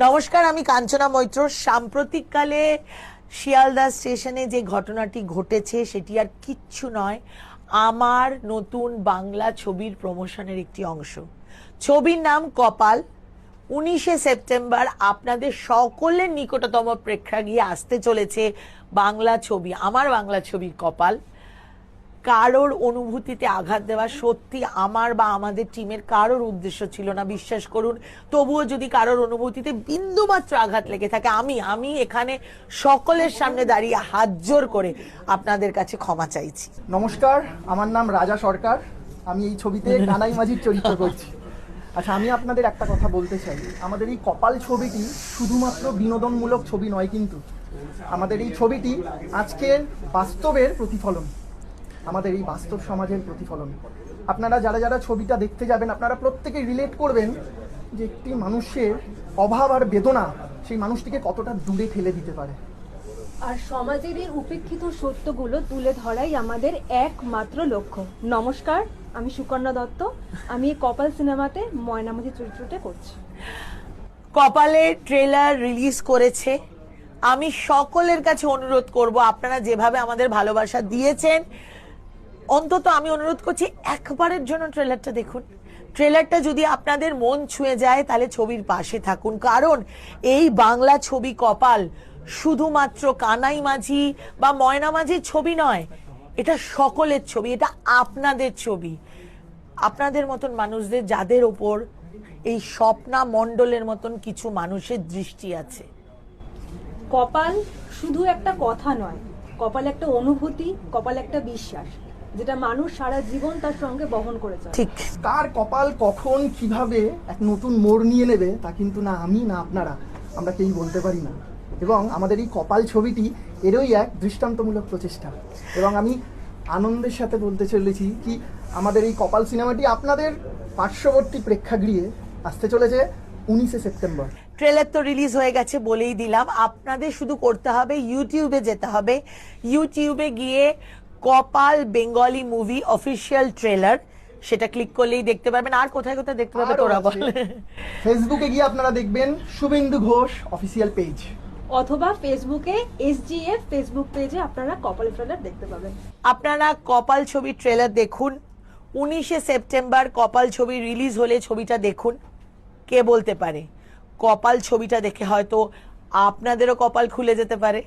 নমস্কার, আমি কাঞ্চনা মৈত্র। সাম্প্রতিককালে শিয়ালদা স্টেশনে যে ঘটনাটি ঘটেছে, সেটি আর কিচ্ছু নয়, আমার নতুন বাংলা ছবির প্রমোশনের একটি অংশ। ছবির নাম কপাল। উনিশে সেপ্টেম্বর আপনাদের সকলের নিকটতম প্রেক্ষাগৃহে আসতে চলেছে বাংলা ছবি, আমার বাংলা ছবির কপাল। কারোর অনুভূতিতে আঘাত দেওয়া সত্যি আমার বা আমাদের টিমের কারোর উদ্দেশ্য ছিল না বিশ্বাস করুন। তবুও যদি কারোর অনুভূতিতে বিন্দুমাত্র আঘাত লেগে থাকে আমি আমি এখানে সকলের সামনে দাঁড়িয়ে হাত জোর করে আপনাদের কাছে ক্ষমা চাইছি। নমস্কার আমার নাম রাজা সরকার। আমি এই ছবিতে কানাই মাঝির চরিত্র করছি। আচ্ছা আমি আপনাদের একটা কথা বলতে চাই। আমাদের এই কপাল ছবিটি শুধুমাত্র বিনোদনমূলক ছবি নয় কিন্তু আমাদের এই ছবিটি আজকের বাস্তবের প্রতিফলন। আমাদের এই বাস্তব সমাজের প্রতিফলন। আপনারা যারা যারা ছবিটা দেখতে যাবেন আপনারা প্রত্যেকে রিলেট করবেন যে একটি মানুষের অভাব আর বেদনা সেই মানুষটিকে কতটা দূরে ফেলে দিতে পারে। আর সমাজের এই উপেক্ষিত সত্যগুলো তুলে ধরাই আমাদের একমাত্র লক্ষ্য। নমস্কার আমি সুকন্যা দত্ত। আমি এই কপাল সিনেমাতে ময়নামতি চরিত্রটা করছি। কপালে ট্রেলার রিলিজ করেছে। আমি সকলের কাছে অনুরোধ করব আপনারা যেভাবে আমাদের ভালোবাসা দিয়েছেন অন্তত আমি অনুরোধ করছি, একবারের জন্য ট্রেলারটা দেখুন। ট্রেলারটা যদি আপনাদের মন ছুঁয়ে যায়, তাহলে ছবির পাশে থাকুন। কারণ এই বাংলা ছবি কপাল শুধুমাত্র কানাই মাঝি বা ময়না মাঝির ছবি নয়, এটা সকলের ছবি, এটা আপনাদের ছবি। আপনাদের মতন মানুষদের, যাদের ওপর এই স্বপ্না মণ্ডলের মতন কিছু মানুষের দৃষ্টি আছে। কপাল শুধু একটা কথা নয়, কপাল একটা অনুভূতি, কপাল একটা বিশ্বাস। যেটা মানুষ সারা জীবন তার সঙ্গে বহন করে চলে। ঠিক। কার কপাল কখন কীভাবে এক নতুন মোড় নিয়ে নেবে তা কিন্তু না আমি না আপনারা আমরা কেউই বলতে পারি না। এবং আমাদের এই কপাল ছবিটি এরই এক দৃষ্টান্তমূলক প্রচেষ্টা। এবং আমি আনন্দের সাথে বলতে চলেছি কি আমাদের এই কপাল সিনেমাটি আপনাদের পার্শ্ববর্তী প্রেক্ষাগৃহে আসতে চলেছে উনিশে সেপ্টেম্বর। ট্রেলার তো রিলিজ হয়ে গেছে বলেই দিলাম। আপনাদের শুধু করতে হবে ইউটিউবে যেতে হবে। ইউটিউবে গিয়ে Kapal Bengali movie official trailer সেটা ক্লিক করলেই দেখতে পারবেন। আর কোথায় কোথায় দেখতে পাবে আরও তোরা বল। ফেসবুকে গিয়ে আপনারা দেখবেন শুভেন্দু ঘোষ অফিসিয়াল পেজ অথবা ফেসবুকে এসজিএফ ফেসবুক পেজে আপনারা কপাল ট্রেলার দেখতে পাবেন। আপনারা কপাল ছবির ট্রেলার দেখুন। উনিশে সেপ্টেম্বর কপাল ছবি রিলিজ হলে ছবিটা দেখুন। কে বলতে পারে? কপাল ছবিটা দেখে হয়তো আপনাদেরও কপাল খুলে যেতে পারে।